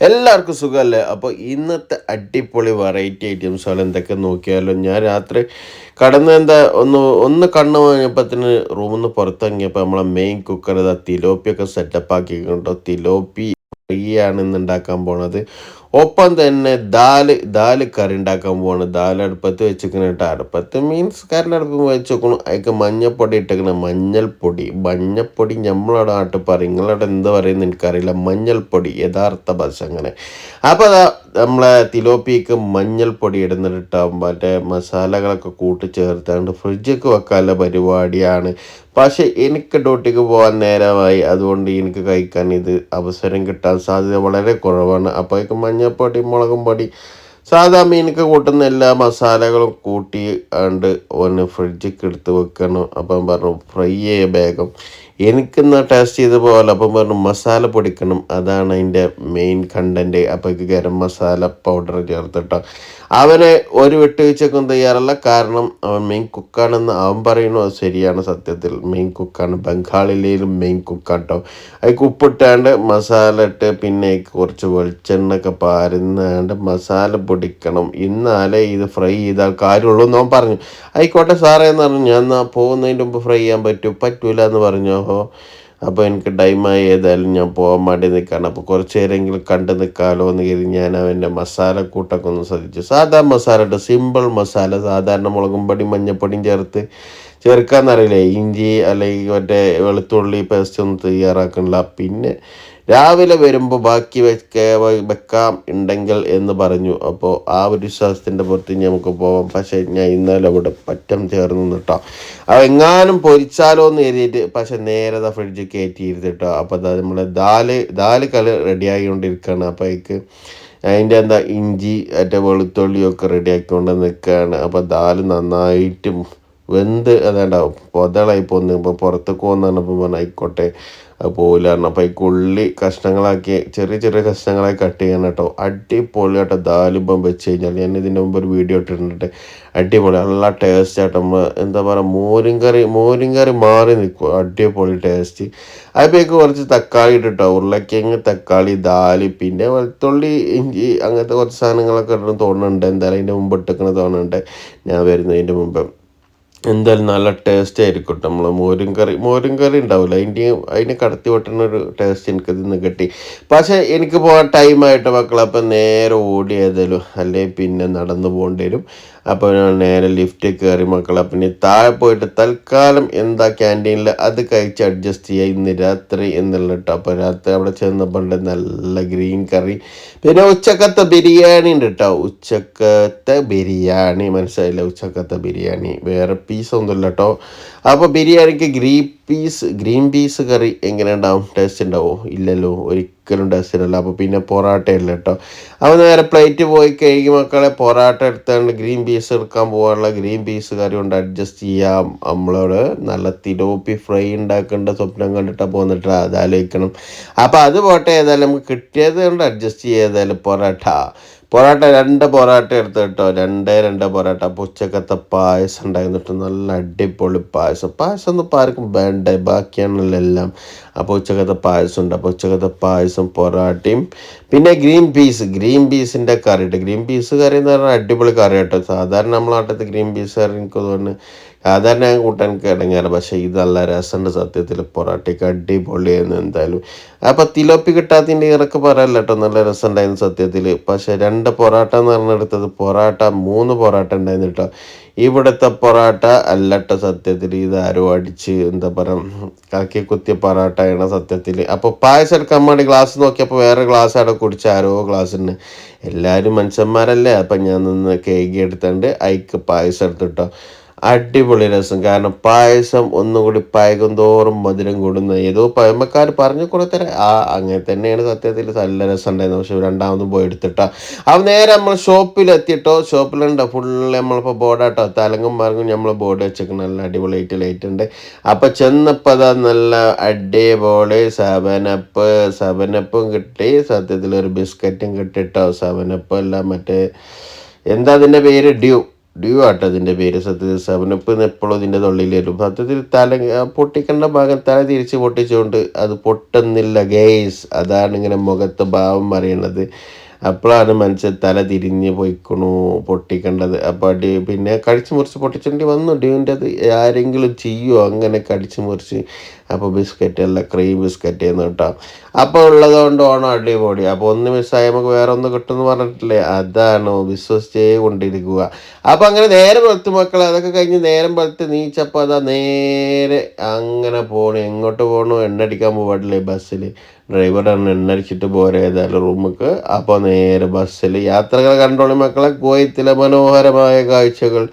എല്ലാവർക്കും സുഖമല്ലേ? അപ്പോൾ ഇന്നത്തെ അടിപൊളി വെറൈറ്റി ഐറ്റംസ് ഐറ്റംസുകൾ എന്തൊക്കെ നോക്കിയാലോ ഞാൻ രാത്രി കടന്ന് എന്താ ഒന്ന് ഒന്ന് കണ്ണു വാങ്ങിയപ്പത്തിന് റൂമിൽ നിന്ന് പുറത്തിറങ്ങിയപ്പോൾ നമ്മളെ മെയിൻ കുക്കർ ഇതാ തിലോപ്പിയൊക്കെ സെറ്റപ്പ് ആക്കിയിട്ടുണ്ടോ. തിലോപ്പി ഫ്രീ ആണ് ഇന്ന് ഉണ്ടാക്കാൻ പോണത്. ഒപ്പം തന്നെ ദാൽ ദാൽ കറി ഉണ്ടാക്കാൻ പോവാണ്. ദാൽ അടുപ്പത്ത് വെച്ചിരിക്കണ കേട്ടോ. അടുപ്പത്ത് മീൻസ് കറി അടുപ്പത്ത് വെച്ച് വെക്കണം അതിക്ക് മഞ്ഞപ്പൊടി ഇട്ടേക്കണ. മഞ്ഞൾപ്പൊടി. മഞ്ഞൾപ്പൊടി നമ്മളവിടെ നാട്ടിൽ പറയും. നിങ്ങളവിടെ എന്താ പറയുന്നത് എനിക്കറിയില്ല. മഞ്ഞൾപ്പൊടി. യഥാർത്ഥ ഭാഷ അങ്ങനെ. അപ്പോൾ അതാ നമ്മളെ തിലോപ്പിക്ക് മഞ്ഞൾപ്പൊടി ഇടുന്നിട്ട് കേട്ടോ മറ്റേ മസാലകളൊക്കെ കൂട്ടി ചേർത്താണ്ട് ഫ്രിഡ്ജൊക്കെ വെക്കാനുള്ള പരിപാടിയാണ്. പക്ഷേ എനിക്ക് ഡ്യൂട്ടിക്ക് പോകാൻ നേരമായി. അതുകൊണ്ട് എനിക്ക് കഴിക്കാൻ ഇത് അവസരം കിട്ടാൻ സാധ്യത വളരെ കുറവാണ്. അപ്പോഴേക്കും മഞ്ഞൾപ്പൊടി മുളകും പൊടി സാധാ മീനൊക്കെ കൂട്ടുന്ന എല്ലാ മസാലകളും കൂട്ടി ആണ്ട് ഒന്ന് ഫ്രിഡ്ജിക്ക് എടുത്ത് വെക്കണം. അപ്പം പറഞ്ഞു ഫ്രൈ ചെയ്യ വേഗം. എനിക്കിന്ന് ടേസ്റ്റ് ചെയ്ത പോലെ അപ്പം പറഞ്ഞു മസാല പൊടിക്കണം. അതാണ് അതിന്റെ മെയിൻ കണ്ടന്റ് അപ്പോൾ ഗരം മസാല പൗഡർ ചേർത്തിട്ടോ അവനെ ഒരു വിട്ടുവീഴ്ചക്കും തയ്യാറല്ല. കാരണം അവൻ മെയിൻ കുക്കാണെന്ന് അവൻ പറയുന്നു. അത് ശരിയാണ് സത്യത്തിൽ. മെയിൻ കുക്കാണ് ബംഗാളിലെയും മെയിൻ കുക്കാട്ടോ അതിൽ ഉപ്പിട്ടാണ്ട് മസാല ഇട്ട് പിന്നെ കുറച്ച് വെളിച്ചെണ്ണൊക്കെ പാരുന്നാണ്ട് മസാല പൊടിക്കണം. ഇന്നാലേ ഇത് ഫ്രൈ ചെയ്താൽ കാര്യമുള്ളൂ എന്ന് അവൻ പറഞ്ഞു. ആയിക്കോട്ടെ സാറേ എന്ന് പറഞ്ഞു. ഞാൻ പോകുന്നതിന്റെ മുമ്പ് ഫ്രൈ ചെയ്യാൻ പറ്റും. പറ്റൂല എന്ന് പറഞ്ഞു. അപ്പോൾ എനിക്ക് ടൈമായി ഏതായാലും ഞാൻ പോകാൻ വേണ്ടി നിൽക്കുകയാണ് അപ്പോൾ കുറച്ച് നേരമെങ്കിലും കണ്ടു നിൽക്കാമല്ലോ എന്ന് കരുതി ഞാൻ അവന്റെ മസാല കൂട്ടൊക്കെ ഒന്ന് ശ്രദ്ധിച്ചു. സാധാ മസാല ഇട്ട് സിമ്പിൾ മസാല സാധാരണ മുളകും പൊടിയും മഞ്ഞപ്പൊടിയും ചേർത്ത് ചേർക്കാന്നറിയില്ലേ ഇഞ്ചി അല്ലെങ്കിൽ മറ്റേ വെളുത്തുള്ളി പേസ്റ്റ് ഒന്നും തയ്യാറാക്കണില്ല. പിന്നെ രാവിലെ വരുമ്പോൾ ബാക്കി വെക്ക വെക്കാം ഉണ്ടെങ്കിൽ എന്ന് പറഞ്ഞു. അപ്പോൾ ആ ഒരു വിശ്വാസത്തിന്റെ പുറത്ത് നമുക്ക് പോവാം. പക്ഷേ ഞാൻ ഇന്നലെ അവിടെ പറ്റം ചേർന്ന് നിന്നിട്ടോ. അത് എങ്ങാനും പൊരിച്ചാലോ എന്ന് എഴുതിയിട്ട് പക്ഷെ നേരെ ഫ്രിഡ്ജ് കയറ്റിയിരുത്തിട്ടോ അപ്പോൾ അതാ നമ്മൾ ദാൽ ദാൽ കല റെഡിയായിക്കൊണ്ടിരിക്കുകയാണ് അപ്പോൾ അതിക്ക് അതിന്റെ എന്താ ഇഞ്ചി മറ്റേ വെളുത്തുള്ളിയൊക്കെ റെഡിയാക്കിക്കൊണ്ട് നിൽക്കുകയാണ് അപ്പോൾ ദാൽ നന്നായിട്ടും വെന്ത് അതേണ്ടാവും. പൊതളായി പോന്ന്. ഇപ്പോൾ പുറത്തേക്ക് പോകുന്നതാണ് പറഞ്ഞു ആയിക്കോട്ടെ. അത് പോകില്ല കാരണം അപ്പോൾ ഈ ഉള്ളി കഷ്ണങ്ങളാക്കി ചെറിയ ചെറിയ കഷ്ണങ്ങളായി കട്ട്. ചെയ്യണം കേട്ടോ അടിപൊളിയായിട്ട് ദാലിബം വെച്ച് കഴിഞ്ഞാൽ. ഞാൻ ഇതിന്റെ മുമ്പ് ഒരു വീഡിയോ ഇട്ടിട്ടുണ്ട്. അടിപൊളി നല്ല ടേസ്റ്റ് ആയിട്ട് എന്താ പറയുക മോരും കറി മോരും കറി മാറി നിൽക്കും. അടിപൊളി ടേസ്റ്റ് അതിലേക്ക് കുറച്ച് തക്കാളി ഇട്ടിട്ടോ. ഉരുളക്കിഴങ്ങ് തക്കാളി ദാലി പിന്നെ വെളുത്തുള്ളി ഇഞ്ചി അങ്ങനത്തെ കുറച്ച് സാധനങ്ങളൊക്കെ ഇടണം തോന്നുന്നുണ്ട്. എന്തായാലും അതിന്റെ മുമ്പ് ഇട്ടിക്കണ തോന്നുന്നുണ്ട്. ഞാൻ വരുന്നതിന്റെ മുമ്പ്. എന്തായാലും നല്ല ടേസ്റ്റ് ആയിരിക്കും നമ്മൾ മോരും കറി മോരും കറി ഉണ്ടാവില്ല അതിന്റെ അതിന് കടത്തി വെട്ടുന്ന ഒരു ടേസ്റ്റ് എനിക്ക് നിന്ന് കിട്ടി. പക്ഷേ എനിക്ക് പോകാൻ ടൈമായിട്ട് മക്കളെ? അപ്പം നേരെ ഓടി ഏതായാലും അല്ലെങ്കിൽ പിന്നെ നടന്നു പോകേണ്ടി വരും. അപ്പോൾ നേരെ ലിഫ്റ്റ് കയറി മക്കളെ പിന്നെ താഴെ പോയിട്ട് തൽക്കാലം എന്താ ക്യാന്റീനിൽ അത് കഴിച്ച് അഡ്ജസ്റ്റ് ചെയ്യുക ഇന്ന് രാത്രി എന്നുള്ള കേട്ടോ അപ്പോൾ രാത്രി അവിടെ ചെന്നപ്പോൾ നല്ല ഗ്രീൻ കറി പിന്നെ ഉച്ചക്കത്തെ ബിരിയാണി ഉണ്ട് കേട്ടോ ഉച്ചക്കത്തെ ബിരിയാണി. മനസ്സിലായില്ല? ഉച്ചക്കത്തെ ബിരിയാണി. വേറെ പീസൊന്നുമില്ല കേട്ടോ അപ്പോൾ ബിരിയാണിക്ക് green peas green peas curry എങ്ങനെ ഉണ്ടാവും? ടേസ്റ്റ് ഉണ്ടാവുമോ ഇല്ലല്ലോ. ഒരിക്കലും ടേസ്റ്റ് ഡസ്റ്റിനല്ല അപ്പോൾ പിന്നെ പൊറാട്ട ഇല്ല കേട്ടോ അപ്പോൾ നേരെ പ്ലേറ്റ് പോയി കഴിഞ്ഞ് മക്കളെ പൊറാട്ട എടുത്തുകൊണ്ട് ഗ്രീൻ പീസ് എടുക്കാൻ പോകാനുള്ള. ഗ്രീൻ പീസ് കറി കൊണ്ട് അഡ്ജസ്റ്റ് ചെയ്യാം. നമ്മളോട് നല്ല തിലോപ്പി ഫ്രൈ ഉണ്ടാക്കേണ്ട സ്വപ്നം കണ്ടിട്ടാണ് പോന്നിട്ട് അത് ആലോചിക്കണം. അപ്പോൾ അത് പോട്ടെ. ഏതായാലും നമുക്ക് കിട്ടിയത് കൊണ്ട് അഡ്ജസ്റ്റ് ചെയ്യാതായാലും പൊറാട്ട. പൊറോട്ട രണ്ട് പൊറോട്ട എടുത്ത് കേട്ടോ. രണ്ടേ രണ്ട് പൊറോട്ട അപ്പോൾ ഉച്ചക്കത്തെ പായസം ഉണ്ടായിരുന്നിട്ട് നല്ല അടിപൊളി പായസം. പായസം ഒന്നും ഇപ്പോൾ ആർക്കും വേണ്ടേ. ബാക്കിയാണല്ലോ എല്ലാം. അപ്പോൾ ഉച്ചക്കത്തെ പായസം ഉണ്ട്. അപ്പോൾ ഉച്ചക്കത്തെ പായസം പൊറോട്ടയും പിന്നെ ഗ്രീൻ പീസ്. ഗ്രീൻ പീസിന്റെ കറി ഗ്രീൻ പീസ് കറി എന്ന് പറഞ്ഞാൽ അടിപൊളി കറി കേട്ടോ. സാധാരണ നമ്മളെ നാട്ടിലത്തെ ഗ്രീൻ പീസ് കറി എനിക്ക് തോന്നുന്നു സാധാരണ ഞാൻ കൂട്ടാൻ കിടങ്ങാറ് പക്ഷേ ഇത് നല്ല രസമുണ്ട് സത്യത്തിൽ. പൊറോട്ടയ്ക്ക് അടിപൊളിയായിരുന്നു എന്തായാലും. അപ്പോൾ തിലോപ്പി കിട്ടാത്തതിന്റെ ഇറക്ക് പറയല്ല കേട്ടോ നല്ല രസമുണ്ടായിരുന്നു സത്യത്തിൽ. പക്ഷേ രണ്ട് പൊറോട്ട എന്ന് പറഞ്ഞെടുത്തത് പൊറോട്ട മൂന്ന് പൊറോട്ട ഉണ്ടായിരുന്നു കേട്ടോ. ഇവിടുത്തെ പൊറോട്ട അല്ലട്ട സത്യത്തിൽ. ഇത് ആരോ അടിച്ച് എന്താ പറയുക കറക്കി കുത്തിയ പൊറോട്ടയാണ് സത്യത്തിൽ. അപ്പോൾ പായസം എടുക്കാൻ വേണ്ടി ഗ്ലാസ് നോക്കിയപ്പോൾ വേറെ ഗ്ലാസ് അവിടെ കുടിച്ച ആരോ ഗ്ലാസ് ഉണ്ട് എല്ലാവരും മനുഷ്യന്മാരല്ലേ? അപ്പം ഞാൻ നിന്ന് കേക്ക് എടുത്തുകൊണ്ട് അയക്ക് പായസം എടുത്തിട്ടോ അടിപൊളി രസം. കാരണം പായസം ഒന്നുകൂടി പായകം തോറും മധുരം കൂടുന്ന ഏതോ പഴമക്കാർ പറഞ്ഞു കൊടുത്തരാ ആ അങ്ങനെ തന്നെയാണ് സത്യത്തിൽ നല്ല രസം ഉണ്ടായിരുന്നു പക്ഷെ രണ്ടാമതും പോയി എടുത്തിട്ടോ. അവ നേരെ നമ്മൾ ഷോപ്പിലെത്തിയിട്ടോ ഷോപ്പിലുണ്ടോ. ഷോപ്പിലുണ്ട് ഫുള്ള് നമ്മളിപ്പോൾ ബോർഡാട്ടോ തലങ്ങും മറങ്ങും നമ്മൾ ബോർഡ് വെച്ചേക്കണം. നല്ല അടിപൊളിയായിട്ട് ലൈറ്റ് ഉണ്ട്. അപ്പം ചെന്നപ്പോൾ അതാ നല്ല അടിപൊളി സെവനപ്പ് സവനപ്പും കിട്ടി. സത്യത്തിൽ ഒരു ബിസ്ക്കറ്റും കിട്ടിട്ടോ? സെവനപ്പ് എല്ലാം മറ്റേ എന്താ അതിന്റെ പേര്? ഡ്യൂ ഡ്യൂ ആട്ടോ ഇതിന്റെ പേര്. സത്യത്തിൽ സെവനപ്പ് എപ്പോഴും ഇതിന്റെ തൊള്ളിയിൽ വരും. സത്യത്തിൽ തല പൊട്ടിക്കേണ്ട ഭാഗം തല തിരിച്ച് പൊട്ടിച്ചുകൊണ്ട് അത് പൊട്ടുന്നില്ല ഗേസ് അതാണ് ഇങ്ങനെ മുഖത്ത് ഭാവം അറിയണത് അപ്പോഴാണ് മനുഷ്യൻ തല തിരിഞ്ഞ് പോയിക്കണു പൊട്ടിക്കേണ്ടത്. അപ്പോൾ അടി പിന്നെ കടിച്ചു മുറിച്ച് പൊട്ടിച്ചേണ്ടി വന്നു. ഡ്യൂവിന്റെ അത് ആരെങ്കിലും ചെയ്യുമോ അങ്ങനെ കടിച്ചു മുറിച്ച് അപ്പോൾ ബിസ്ക്കറ്റ് അല്ല ക്രീം ബിസ്ക്കറ്റ് എന്ന് കേട്ടോ. അപ്പോൾ ഉള്ളത് കൊണ്ട് ഓണം അടിപൊളി. അപ്പോൾ ഒന്ന് മിസ്സായി നമുക്ക് വേറെ ഒന്ന് കിട്ടുമെന്ന് പറഞ്ഞിട്ടില്ലേ? അതാണ് വിശ്വസിച്ചേ കൊണ്ടിരിക്കുക. അപ്പോൾ അങ്ങനെ നേരെ പുറത്ത് മക്കളെ അതൊക്കെ കഴിഞ്ഞ് നേരം പുറത്ത് നീച്ചപ്പോൾ അതാ നേരെ അങ്ങനെ പോകണം എങ്ങോട്ട് പോകണു എണ്ണടിക്കാൻ പോകാട്ടില്ലേ ബസ്സിൽ ഡ്രൈവറാണ് എണ്ണടിച്ചിട്ട് പോരെ ഏതായാലും റൂമുക്ക് അപ്പോൾ നേരെ ബസ്സിൽ യാത്രകൾ കണ്ടോളി മക്കളെ. കോയത്തിലെ മനോഹരമായ കാഴ്ചകൾ.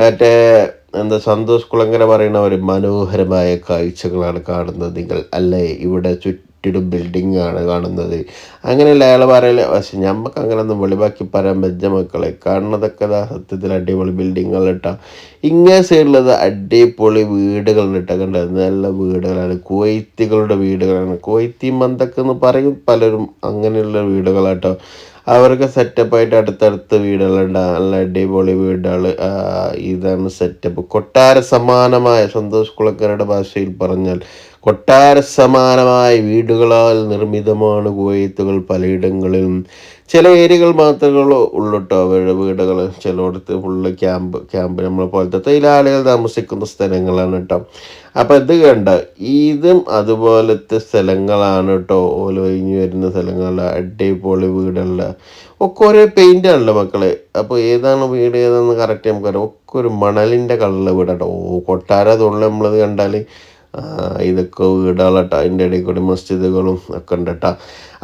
മറ്റേ എന്താ സന്തോഷ് കുളങ്ങര പറയുന്ന ഒരു മനോഹരമായ കാഴ്ചകളാണ് കാണുന്നത് നിങ്ങൾ അല്ലേ? ഇവിടെ ചുറ്റിടും ആണ് കാണുന്നത്. അങ്ങനെയല്ല അയാൾ പറയൽ. പക്ഷെ ഞമ്മക്ക് അങ്ങനെ ഒന്നും വെളിവാക്കി പറയാൻ പറ്റിയ മക്കളെ. കാണുന്നതൊക്കെ സത്യത്തിൽ അടിപൊളി ബിൽഡിങ്ങുകൾ ഇട്ടാ ഇങ്ങനെ സൈഡിലത് അടിപൊളി വീടുകൾ ഇട്ട കണ്ടത് നല്ല വീടുകളാണ്. കുവൈത്തികളുടെ വീടുകളാണ്. കുവൈത്തി മന്തൊക്കെ എന്ന് പറയും പലരും അങ്ങനെയുള്ള വീടുകളാട്ടോ അവർക്ക് സെറ്റപ്പായിട്ട് അടുത്തടുത്ത് വീടുകളുണ്ട്. നല്ല അടിപൊളി വീടുകൾ ഇതാണ് സെറ്റപ്പ് കൊട്ടാര സമാനമായ സന്തോഷ് കുളക്കരയുടെ ഭാഷയിൽ പറഞ്ഞാൽ കൊട്ടാര സമാനമായ വീടുകളാൽ നിർമ്മിതമാണ് കുവൈത്തുകൾ പലയിടങ്ങളിലും. ചില ഏരിയകൾ മാത്രമേ ഉള്ളൂട്ടോ അവരുടെ വീടുകൾ. ചിലയിടത്ത് ഫുള്ള് ക്യാമ്പ് ക്യാമ്പ് നമ്മളെ പോലത്തെ തൊഴിലാളികൾ താമസിക്കുന്ന സ്ഥലങ്ങളാണ് കേട്ടോ അപ്പം ഇത് കണ്ട ഇതും അതുപോലത്തെ സ്ഥലങ്ങളാണ് കേട്ടോ ഓലൊഴിഞ്ഞ് വരുന്ന സ്ഥലങ്ങളിൽ അടിപൊളി വീടുള്ള ഒക്കെ ഒരേ പെയിന്റ് ആണല്ലോ മക്കളെ. അപ്പോൾ ഏതാണ് വീട് ഏതാണെന്ന് കറക്റ്റ് നമുക്കറിയാം. ഒക്കെ ഒരു മണലിന്റെ കളറിലെ വീടാട്ടോ ഓ കൊട്ടാര തൊഴിൽ നമ്മളത് കണ്ടാൽ ഇതൊക്കെ വീടുകളട്ടോ അതിന്റെ ഇടയിൽ കൂടി മസ്ജിദുകളും ഒക്കെ ഉണ്ട് കേട്ടോ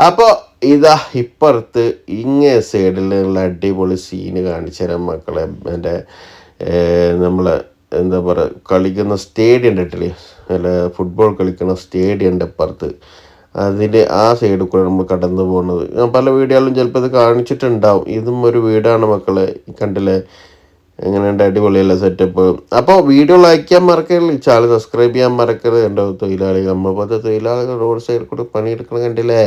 അപ്പോൾ ഇതാ ഇപ്പുറത്ത് ഇങ്ങേ സൈഡിലുള്ള അടിപൊളി സീന് കാണിച്ചു തരാം മക്കളെ. എന്റെ നമ്മൾ എന്താ പറയുക കളിക്കുന്ന സ്റ്റേഡിയം ഉണ്ടിട്ടില്ലേ അല്ല ഫുട്ബോൾ കളിക്കുന്ന സ്റ്റേഡിയം ഉണ്ട് ഇപ്പുറത്ത്. അതിന്റെ ആ സൈഡിൽ കൂടെ നമ്മൾ കടന്നു പോകുന്നത്. പല വീഡിയോകളിലും ചിലപ്പോൾ ഇത് കാണിച്ചിട്ടുണ്ടാവും. ഇതും ഒരു വീടാണ് മക്കളെ. കണ്ടില്ലേ? എങ്ങനെയുണ്ട് അടിപൊളിയല്ല സെറ്റപ്പ് അപ്പോൾ വീഡിയോ ലൈക്ക് ചെയ്യാൻ മറക്കരുത് ചാനൽ സബ്സ്ക്രൈബ് ചെയ്യാൻ മറക്കരുത്. എന്റെ തൊഴിലാളികൾ പോലത്തെ തൊഴിലാളികൾ റോഡ് സൈഡിൽ കൂടെ പണിയെടുക്കണം കണ്ടില്ലേ?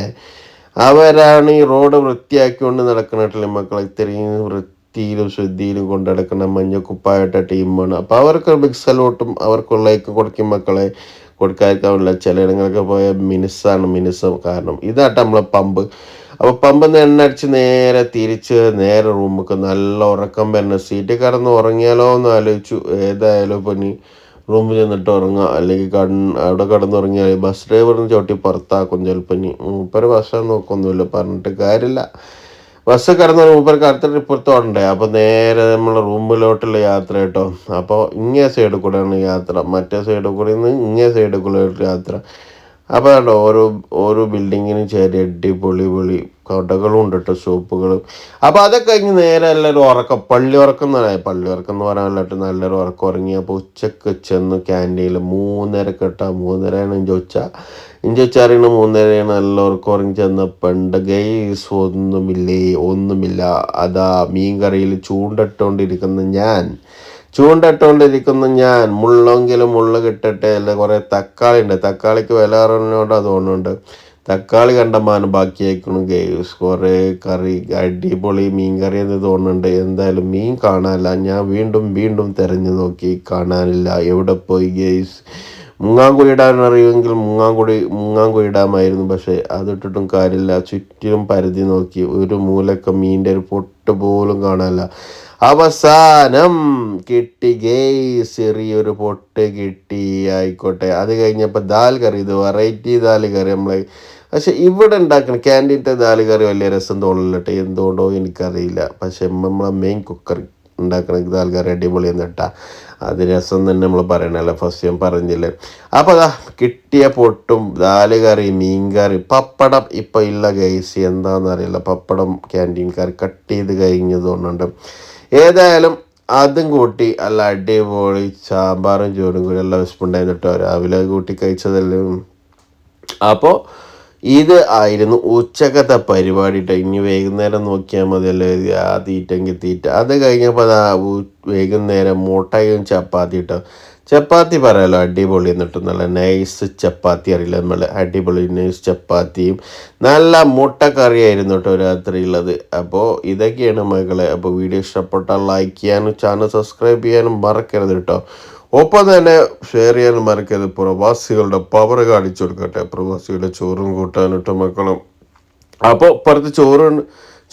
അവരാണ് ഈ റോഡ് വൃത്തിയാക്കിക്കൊണ്ട് നടക്കണട്ടില്ലേ മക്കളെ? ഇത്രയും വൃത്തിയിലും ശുദ്ധിയിലും കൊണ്ട് നടക്കുന്ന മഞ്ഞക്കുപ്പായിട്ട ടീമാണ് അപ്പോൾ അവർക്ക് ബിഗ് സലോട്ടും അവർക്കുള്ളതൊക്കെ കൊടുക്കും മക്കളെ. കൊടുക്കാതിരിക്കാവില്ല ചിലയിടങ്ങളൊക്കെ പോയ മിനുസാണ് മിനുസം കാരണം ഇതാട്ടെ നമ്മളെ പമ്പ് അപ്പോൾ പമ്പിൽ നിന്ന് എണ്ണ അടിച്ച് നേരെ തിരിച്ച് നേരെ റൂമൊക്കെ നല്ല ഉറക്കം വരുന്ന സീറ്റ് കിടന്ന് ഉറങ്ങിയാലോ എന്ന് ആലോചിച്ചു. ഏതായാലും പനി റൂമിൽ ചെന്നിട്ട് ഉറങ്ങുക അല്ലെങ്കിൽ കൺ അവിടെ കിടന്നുറങ്ങിയാൽ ബസ് ഡ്രൈവറിന് ചവിട്ടി പുറത്താക്കും ചിലപ്പോൾ ഇനി. മൂപ്പര് ബസ് നോക്കൊന്നുമില്ല. പറഞ്ഞിട്ട് കാര്യമില്ല. ബസ് കിടന്ന മൂപ്പർക്ക് അടുത്ത ഇപ്പുറത്തോണ്ടേ അപ്പോൾ നേരെ നമ്മളെ റൂമിലോട്ടുള്ള യാത്ര കേട്ടോ. അപ്പോൾ ഇങ്ങേ സൈഡിൽ കൂടെയാണ് യാത്ര. മറ്റേ സൈഡിൽ കൂടെ നിന്ന് ഇങ്ങേ സൈഡിൽ കൂടെ യാത്ര. അപ്പോൾ കണ്ടോ ഓരോ ഓരോ ബിൽഡിങ്ങിനും ചേരി അടിപൊളി പൊളി കടകളും ഉണ്ട് കേട്ടോ ഷോപ്പുകളും. അപ്പോൾ അതൊക്കെ കഴിഞ്ഞ് നേരെ എല്ലാവരും ഉറക്കം പള്ളി ഉറക്കം എന്ന് പറയാം. പള്ളി ഉറക്കം എന്ന് പറയാനായിട്ട് നല്ലൊരു ഉറക്കം ഉറങ്ങി. അപ്പോൾ ഉച്ചയ്ക്ക് ചെന്ന് ക്യാന്റീനിൽ മൂന്നര കേട്ടോ മൂന്നരയാണ് ഇഞ്ചി ഉച്ച ഇഞ്ചി ഉച്ച അറിയണ മൂന്നരയാണ് നല്ല ഉറക്കം ഉറങ്ങി ചെന്നപ്പോൾ ഉണ്ട് ഗൈസ് ഒന്നുമില്ലേ? ഒന്നുമില്ല. അതാ മീൻ കറിയിൽ ചൂണ്ടിട്ടുകൊണ്ടിരിക്കുന്ന ഞാൻ. ചൂണ്ടിട്ടുകൊണ്ടിരിക്കുന്ന ഞാൻ മുള്ളെങ്കിലും മുള്ള് കിട്ടട്ടെ അല്ല? കുറേ തക്കാളി ഉണ്ട് തക്കാളിക്ക് വില അറിഞ്ഞോണ്ട് അത് തോന്നുന്നുണ്ട്. തക്കാളി കണ്ടമാനം ബാക്കിയാക്കണം ഗേസ്. കുറേ കറി അടിപൊളി മീൻ കറി എന്ന് തോന്നുന്നുണ്ട്. എന്തായാലും മീൻ കാണാനില്ല. ഞാൻ വീണ്ടും വീണ്ടും തിരഞ്ഞു നോക്കി കാണാനില്ല. എവിടെ പോയി ഗേസ്? മുങ്ങാങ്കുഴി ഇടാൻ അറിയുമെങ്കിൽ മുങ്ങാങ്കുഴി മുങ്ങാങ്കുഴി ഇടാമായിരുന്നു. പക്ഷേ അതിട്ടിട്ടും കാര്യമില്ല. ചുറ്റിലും പരതി നോക്കി. ഒരു മൂലക്ക മീന്റെ ഒരു പൊട്ട് പോലും കാണാനില്ല. അവസാനം കിട്ടി ഗേ ചെറിയൊരു പൊട്ട് കിട്ടി ആയിക്കോട്ടെ. അത് കഴിഞ്ഞപ്പോൾ ദാൽ കറി ഇത് വെറൈറ്റി ദാൽ കറി നമ്മൾ പക്ഷെ ഇവിടെ ഉണ്ടാക്കണം ക്യാന്റീന്റെ ദാൽ കറി വലിയ രസം തോന്നില്ലട്ടെ എന്തുകൊണ്ടോ എനിക്കറിയില്ല. പക്ഷെ നമ്മളെ മെയിൻ കുക്കറി ഉണ്ടാക്കണ ദാൽ കറി അടിപൊളി കേട്ടാ. അത് രസം തന്നെ നമ്മൾ പറയണല്ലോ. ഫസ്റ്റ് ഞാൻ പറഞ്ഞില്ലേ. അപ്പോൾ അതാ കിട്ടിയ പൊട്ടും ദാൽ കറി മീൻ കറി പപ്പടം ഇപ്പം ഇല്ല ഗൈസ് എന്താണെന്നറിയില്ല പപ്പടം ക്യാന്റീൻ കറി കട്ട് ചെയ്ത് കഴിഞ്ഞത് തോന്നുന്നുണ്ട് ഏതായാലും അതും കൂട്ടി അല്ല അടിപൊളി സാമ്പാറും ചോറും കൂടി എല്ലാം വിശപ്പുണ്ടായിരുന്നു കേട്ടോ. രാവിലെ കൂട്ടി കഴിച്ചതെല്ലാം. അപ്പോൾ ഇത് ആയിരുന്നു ഉച്ചക്കത്തെ പരിപാടി കേട്ടോ ഇനി വൈകുന്നേരം നോക്കിയാൽ മതിയല്ലോ. ആ തീറ്റെങ്കിൽ തീറ്റ. അത് കഴിഞ്ഞപ്പോൾ അതാ വൈകുന്നേരം മുട്ടയും ചപ്പാത്തി ഇട്ടോ ചപ്പാത്തി പറയാലോ അടിപൊളി എന്നിട്ട് നല്ല നൈസ് ചപ്പാത്തി അറിയില്ല. നമ്മൾ അടിപൊളി നൈസ് ചപ്പാത്തിയും നല്ല മുട്ടക്കറിയായിരുന്നു കേട്ടോ രാത്രി ഉള്ളത് അപ്പോൾ ഇതൊക്കെയാണ് മകളെ അപ്പോൾ വീഡിയോ ഇഷ്ടപ്പെട്ടാൽ ലൈക്ക് ചെയ്യാനും ചാനൽ സബ്സ്ക്രൈബ് ചെയ്യാനും മറക്കരുത് കേട്ടോ. ഒപ്പം തന്നെ ഷെയർ ചെയ്യാനും മറക്കരുത്. പ്രവാസികളുടെ പവർ കാണിച്ചു കൊടുക്കട്ടെ. പ്രവാസികളുടെ ചോറും കൂട്ടാനും കേട്ടോ മക്കളും. അപ്പോൾ പുറത്ത് ചോറ്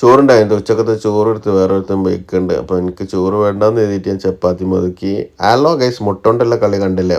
ചോറുണ്ടായിരുന്നു ഉച്ചക്കത്തെ ചോറ് എടുത്ത് വേറെ ഒരുത്തൻ ബൈക്കുണ്ട് അപ്പോൾ എനിക്ക് ചോറ് വേണ്ടാന്ന് എഴുതിയിട്ട് ഞാൻ ചപ്പാത്തി മുതുക്കി. ഹലോ ഗൈസ് മുട്ടോണ്ടുള്ള കളി കണ്ടില്ലേ?